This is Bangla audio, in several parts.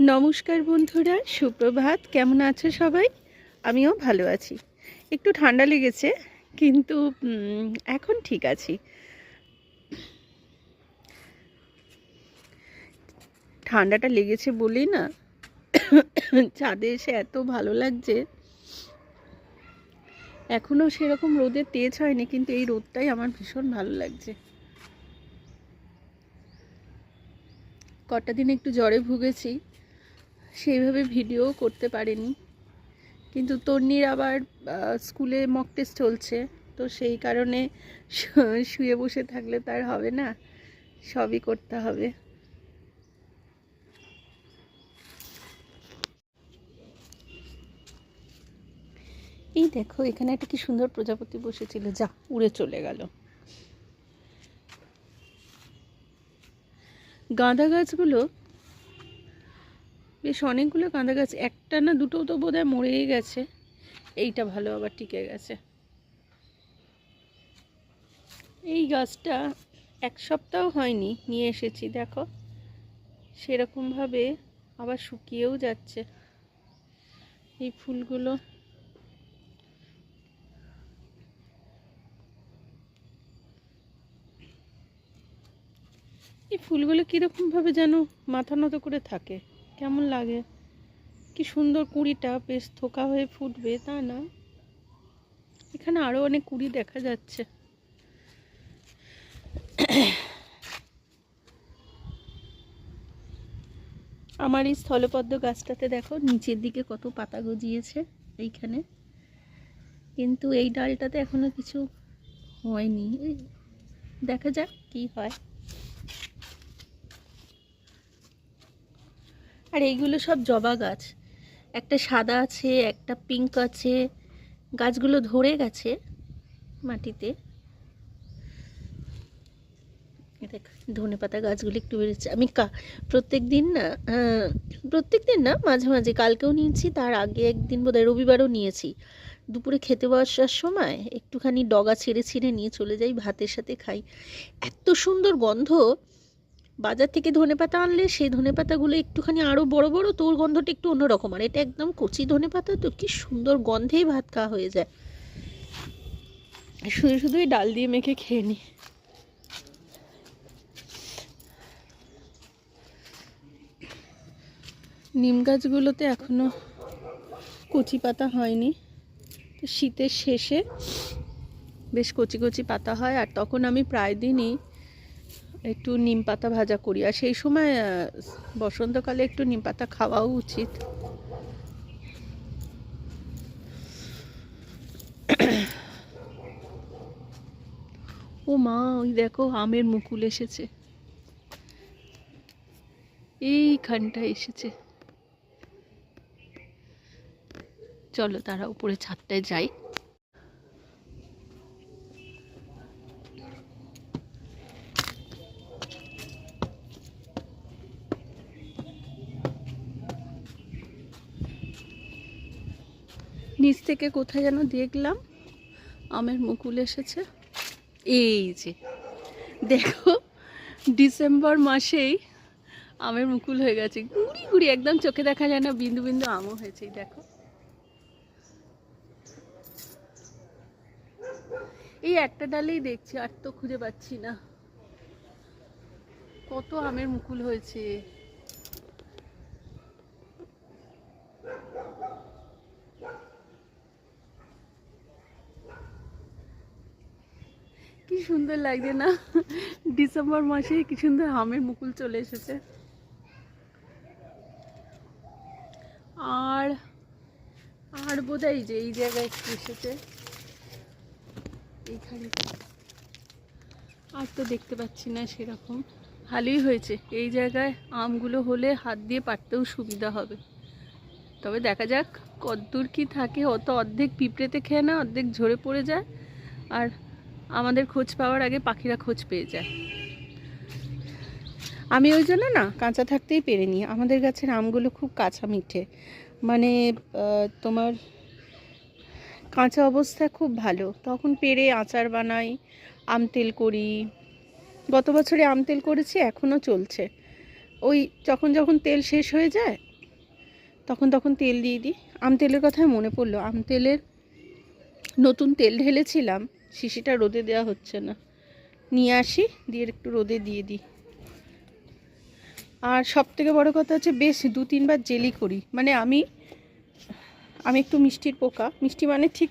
নমস্কার বন্ধুরা, সুপ্রভাত। কেমন আছো সবাই? আমিও ভালো আছি। একটু ঠান্ডা লেগেছে, কিন্তু এখন ঠিক আছি। ঠান্ডাটা লেগেছে বলেই না, ছাদে এসে এত ভালো লাগছে। এখনও সেরকম রোদের তেজ হয়নি, কিন্তু এই রোদটাই আমার ভীষণ ভালো লাগছে। কটা দিন একটু জ্বরে ভুগেছি সেইভাবে ভিডিও করতে পারিনি। কিন্তু তন্নির আবার স্কুলে মক টেস্ট চলছে। তো সেই কারণে শুয়ে বসে থাকলে তার হবে না। সবই করতে হবে। এই দেখো, এখানে একটা কি সুন্দর প্রজাপতি বসেছিল। যা, উড়ে চলে গেল। গাঁদা গাছগুলো বেশ অনেকগুলো গাঁদা গাছ, একটা না দুটো তো বোধহয় মরেই গেছে। এইটা ভালো আবার টিকে গেছে। এই গাছটা এক সপ্তাহ হয়নি নিয়ে এসেছি, দেখো। সেরকমভাবে আবার শুকিয়েও যাচ্ছে। এই ফুলগুলো এই ফুলগুলো কীরকমভাবে যেন মাথা নত করে থাকে? কেমন লাগে? কি সুন্দর কুড়িটা বেশ থোকা হয়ে ফুটবে, তা না? এখানে আরও অনেক কুড়ি দেখা যাচ্ছে। আমার এই স্থলপদ্ম গাছটাতে দেখো, নিচের দিকে কত পাতা গজিয়েছে এইখানে। কিন্তু এই ডালটাতে এখনও কিছু হয়নি। দেখা যাক কি হয়। আর এইগুলো সব জবা গাছ। একটা সাদা আছে, একটা পিঙ্ক আছে। গাছগুলো ধরে গেছে মাটিতে। দেখ, ধনে পাতা গাছগুলো একটু বেড়েছে। আমি কা প্রত্যেক দিন না প্রত্যেক দিন না, মাঝে মাঝে কালকেও নিয়েছি, তার আগে একদিন বোধহয় রবিবারও নিয়েছি। দুপুরে খেতে বসার সময় একটুখানি ডগা ছিঁড়ে ছিঁড়ে নিয়ে চলে যাই, ভাতের সাথে খাই। এত সুন্দর গন্ধ বাজার থেকে ধনেপাতা আনলে সেই ধনেপাতাগুলো একটুখানি আরও বড় বড়, তোর গন্ধটা একটু অন্যরকম। আর এটা একদম কচি ধনেপাতা তো কি সুন্দর গন্ধেই ভাত খাওয়া হয়ে যায়। শুধু শুধু এই ডাল দিয়ে মেখে খেয়ে নিই নিম গাছগুলোতে এখনও কচি পাতা হয়নি। তো শীতের শেষে বেশ কচি কচি পাতা হয়, আর তখন আমি প্রায় দিনই একটু নিম পাতা ভাজা করি। আর সেই সময় বসন্তকালে একটু নিম পাতা খাওয়াও উচিত। ও মা, ওই দেখো আমের মুকুল এসেছে। এইখানটা এসেছে। চলো তারা উপরে ছাদটায় যাই। নিচ থেকে কোথায় যেন দেখলাম, আমের মুকুল এসেছে। এই যে, দেখো, ডিসেম্বর মাসেই আমের মুকুল হয়ে গেছে। গুড়ি গুড়ি, একদম চোখে দেখা যায় না, বিন্দু বিন্দু আমও হয়েছে দেখো। এই একটা ডালেই দেখছি, আর তো খুঁজে পাচ্ছি না। কত আমের মুকুল হয়েছে। সুন্দর লাগছে না। ডিসেম্বর মাসে কি সুন্দর আমের মুকুল চলে এসেছে। আর আর বোধহয় যে, এই জায়গায় একটু এসেছে? এইখানে। আর তো দেখতে পাচ্ছি না সেরকম। ভালোই হয়েছে। এই জায়গায় আমগুলো হলে হাত দিয়ে পারতেও সুবিধা হবে। তবে দেখা যাক কদ্দূর কি থাকে। অত অর্ধেক পিঁপড়েতে খেয়ে না, অর্ধেক ঝরে পড়ে যায়। আর আমাদের খোঁজ পাওয়ার আগে পাখিরা খোঁজ পেয়ে যায়। আমি ওই জন্য না কাঁচা থাকতেই পেরেনি আমাদের গাছের আমগুলো খুব কাঁচা মিঠে। মানে তোমার কাঁচা অবস্থা খুব ভালো। তখন পেরে আচার বানাই, আম তেল করি। গত বছরে আম তেল করেছি, এখনও চলছে। ওই যখন যখন তেল শেষ হয়ে যায়, তখন তখন তেল দিয়ে দিই। আম তেলের কথায় মনে পড়ল। আম তেলের নতুন তেল ঢেলেছিলাম শিশিটা রোদে দেওয়া হচ্ছে না। নিয়ে আসি, দিয়ে একটু রোদে দিয়ে দিই। আর সব থেকে বড়ো কথা হচ্ছে, বেশ দু তিনবার জেলি করি। মানে আমি আমি একটু মিষ্টির পোকা। মিষ্টি মানে ঠিক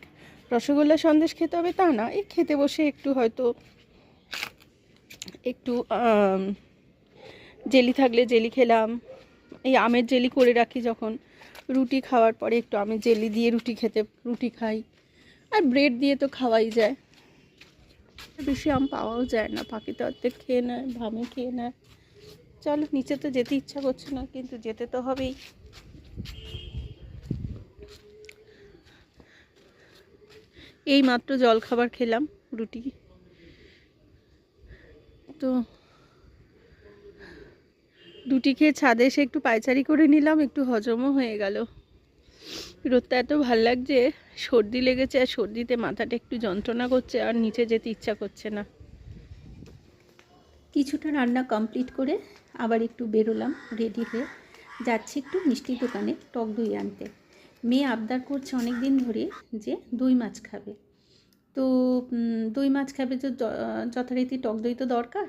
রসগোল্লা সন্দেশ খেতে হবে তা না, এই খেতে বসে একটু হয়তো একটু জেলি থাকলে জেলি খেলাম। এই আমের জেলি করে রাখি যখন। রুটি খাওয়ার পরে একটু আমের জেলি দিয়ে রুটি খেতে, রুটি খাই। আর ব্রেড দিয়ে তো খাওয়াই যায়। বেশি আম পাওয়াও যায় না পাখিতে অর্ধেক খেয়ে নেয়, ভামে খেয়ে নেয়। চলো, নিচে তো যেতে ইচ্ছা করছে না, কিন্তু যেতে তো হবেই। এই মাত্র জল খাবার খেলাম, রুটি। তো রুটি খেয়ে ছাদে এসে একটু পায়চারি করে নিলাম, একটু হজমও হয়ে গেল। রোদটা এত ভালো লাগছে, সর্দি লেগেছে আর সর্দিতে মাথাটা একটু যন্ত্রণা করছে আর নিচে যেতে ইচ্ছা করছে না। কিছুটা রান্না কমপ্লিট করে আবার একটু বেরোলাম রেডি হয়ে যাচ্ছি একটু মিষ্টির দোকানে টক দই আনতে। মেয়ে আবদার করছে অনেক দিন ধরে যে দই মাছ খাবে। তো দই মাছ খাবে য- যথারীতি টক দই তো দরকার।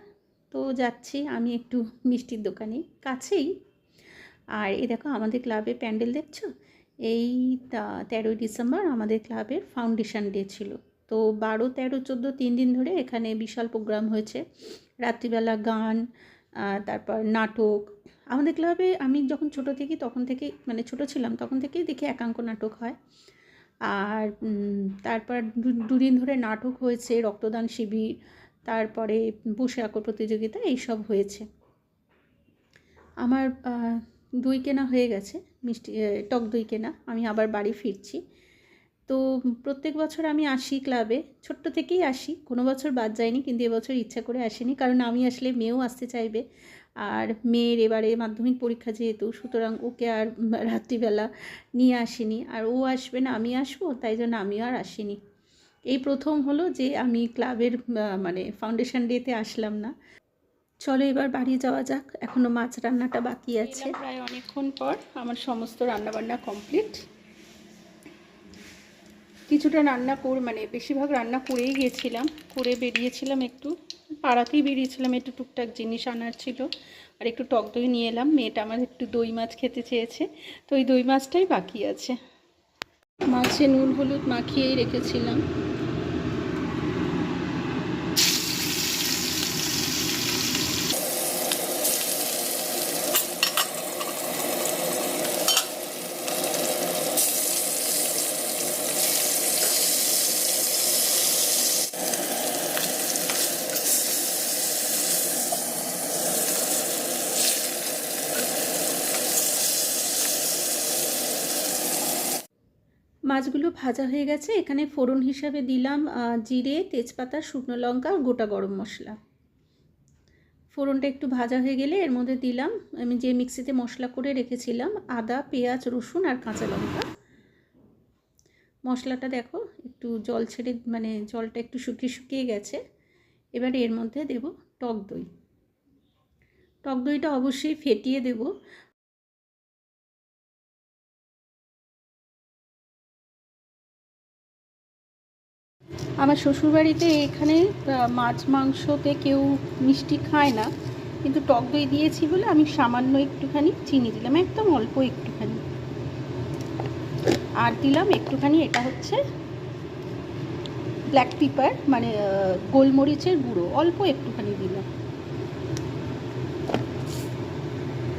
তো যাচ্ছি আমি একটু মিষ্টির দোকানে, কাছেই। আর এই দেখো আমাদের ক্লাবে প্যান্ডেল দেখছ? এই তেরোই ডিসেম্বর আমাদের ক্লাবের ফাউন্ডেশন ডে ছিল। তো বারো, তেরো, চোদ্দ তিন দিন ধরে এখানে বিশাল প্রোগ্রাম হয়েছে। রাত্রিবেলা গান তারপর নাটক। আমাদের ক্লাবে আমি যখন ছোট থেকে তখন থেকে মানে ছোট ছিলাম তখন থেকেই দেখি একাঙ্ক নাটক হয়। আর তারপর দুদিন ধরে নাটক হয়েছে, রক্তদান শিবির, তারপরে বসে আঁকো প্রতিযোগিতা, এইসব হয়েছে। আমার দই কেনা হয়ে গেছে। মিষ্টি টক দই কেনা। আমি আবার বাড়ি ফিরছি। তো প্রত্যেক বছর আমি আসি ক্লাবে ছোট্ট থেকেই আসি। কোনো বছর বাদ যায়নি, কিন্তু এবছর ইচ্ছা করে আসিনি। কারণ আমি আসলে মেয়েও আসতে চাইবে। আর মেয়ের এবারে মাধ্যমিক পরীক্ষা যেহেতু, সুতরাং ওকে আর রাত্রিবেলা নিয়ে আসিনি। আর ও আসবে না, আমি আসব, তাই জন্য আমিও আর আসিনি। এই প্রথম হলো যে আমি ক্লাবের মানে ফাউন্ডেশন ডেতে আসলাম না। চলো এবার বাড়ি যাওয়া যাক। এখনও মাছ রান্নাটা বাকি আছে। প্রায় অনেকক্ষণ পর আমার সমস্ত রান্নাবান্না কমপ্লিট। কিছুটা রান্না কর মানে বেশিরভাগ রান্না করেই গিয়েছিলাম করে বেরিয়েছিলাম একটু। পাড়াতেই বেরিয়েছিলাম একটু টুকটাক জিনিস আনার ছিল। আর একটু টক দই নিয়ে এলাম। মেয়েটা আমার একটু দই মাছ খেতে চেয়েছে। তো ওই দই মাছটাই বাকি আছে। মাছে নুন হলুদ মাখিয়েই রেখেছিলাম। মাছগুলো ভাজা হয়ে গেছে। এখানে ফোড়ন হিসাবে দিলাম জিরে, তেজপাতা, শুকনো লঙ্কা, গোটা গরম মশলা। ফোড়নটা একটু ভাজা হয়ে গেলে এর মধ্যে দিলাম, আমি যে মিক্সিতে মশলা করে রেখেছিলাম, আদা, পেঁয়াজ, রসুন আর কাঁচা লঙ্কা। মশলাটা দেখো, একটু জল ছেড়ে মানে জলটা একটু শুকিয়ে শুকিয়ে গেছে। এবার এর মধ্যে দেব টক দই। টক দইটা অবশ্যই ফেটিয়ে দেবো। আমার শ্বশুরবাড়িতে এখানে মাছ মাংসতে কেউ মিষ্টি খায় না। কিন্তু টক দই দিয়েছি বলে আমি সামান্য একটুখানি চিনি দিলাম, একদম অল্প একটুখানি। আর দিলাম একটুখানি, এটা হচ্ছে ব্ল্যাক পেপার মানে গোলমরিচের গুঁড়ো, অল্প একটুখানি দিলাম।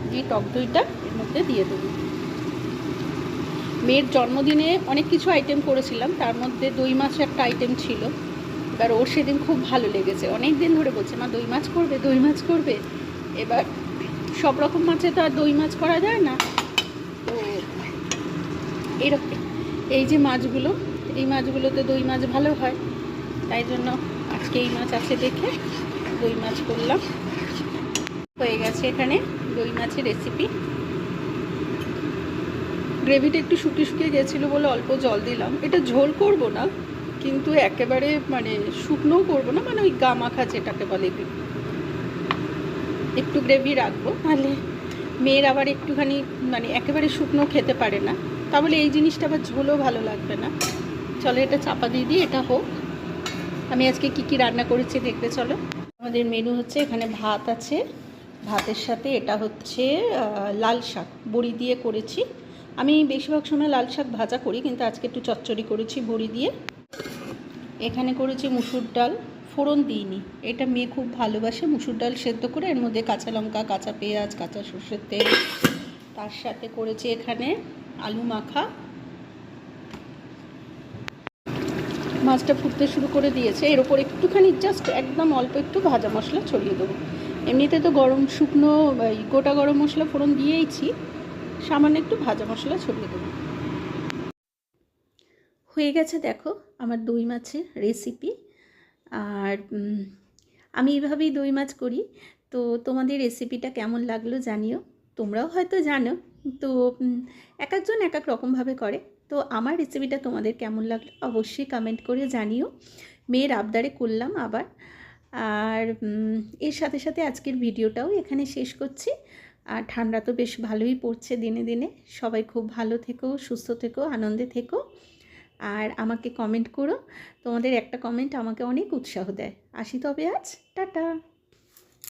দিয়ে টক দইটা এর মধ্যে দিয়ে দেবো। মেয়ের জন্মদিনে অনেক কিছু আইটেম করেছিলাম। তার মধ্যে দই মাছ একটা আইটেম ছিল। এবার ওর সেদিন খুব ভালো লেগেছে। অনেক দিন ধরে বলছে, মা, দই মাছ করবে, দই মাছ করবে? এবার সব রকম মাছে তো আর দই মাছ করা যায় না। তো এরকম এই যে মাছগুলো, এই মাছগুলোতে দই মাছ ভালো হয়। তাই জন্য আজকে এই মাছ আছে দেখে দই মাছ করলাম। হয়ে গেছে এখানে দই মাছের রেসিপি গ্রেভিটা একটু শুকিয়ে শুকিয়ে গেছিল বলে অল্প জল দিলাম। এটা ঝোল করব না কিন্তু একেবারে মানে শুকনোও করব না মানে ওই গা মাখা যেটাকে বলে একটু গ্রেভি রাখব। তাহলে? মেয়ের আবার একটুখানি মানে একেবারে শুকনো খেতে পারে না তাহলে এই জিনিসটা আবার ঝোলও ভালো লাগবে না। চলো এটা চাপা দিয়ে দিই এটা হোক। আমি আজকে কি কি রান্না করেছি দেখতে চলো। আমাদের মেনু হচ্ছে এখানে ভাত আছে। ভাতের সাথে এটা হচ্ছে লাল শাক বড়ি দিয়ে করেছি। আমি বেশিরভাগ সময় লাল শাক ভাজা করি, কিন্তু আজকে একটু চচ্চড়ি করেছি বড়ি দিয়ে। এখানে করেছি মুসুর ডাল, ফোড়ন দিইনি। এটা মেয়ে খুব ভালোবাসে, মুসুর ডাল সেদ্ধ করে, এর মধ্যে কাঁচা লঙ্কা, কাঁচা পেঁয়াজ, কাঁচা সর্ষের তেল। তার সাথে করেছি এখানে আলু মাখা। মাছটা ফুটতে শুরু করে দিয়েছে। এর ওপর একটুখানি জাস্ট একদম অল্প একটু ভাজা মশলা ছড়িয়ে দেবো। এমনিতে তো গরম শুকনো গোটা গরম মশলা ফোড়ন দিয়েইছি। সামান্য একটু ভাজা মশলা ছড়িয়ে দেবো। হয়ে গেছে দেখো আমার দই মাছের রেসিপি আর আমি এইভাবেই দই মাছ করি। তো তোমাদের রেসিপিটা কেমন লাগল জানিও। তোমরাও হয়তো জানো। তো এক একজন এক এক রকমভাবে করে। তো আমার রেসিপিটা তোমাদের কেমন লাগল অবশ্যই কমেন্ট করে জানিও। মেয়ের আবদারে করলাম আবার। আর এর সাথে সাথে আজকের ভিডিওটাও এখানে শেষ করছি। আর ঠান্ডা তো বেশ ভালোই পড়ছে দিনে দিনে। সবাই খুব ভালো থেকো, সুস্থ থেকো, আনন্দে থেকো। আর আমাকে কমেন্ট করো। তোমাদের একটা কমেন্ট আমাকে অনেক উৎসাহ দেয়। আসি তবে আজ। টাটা!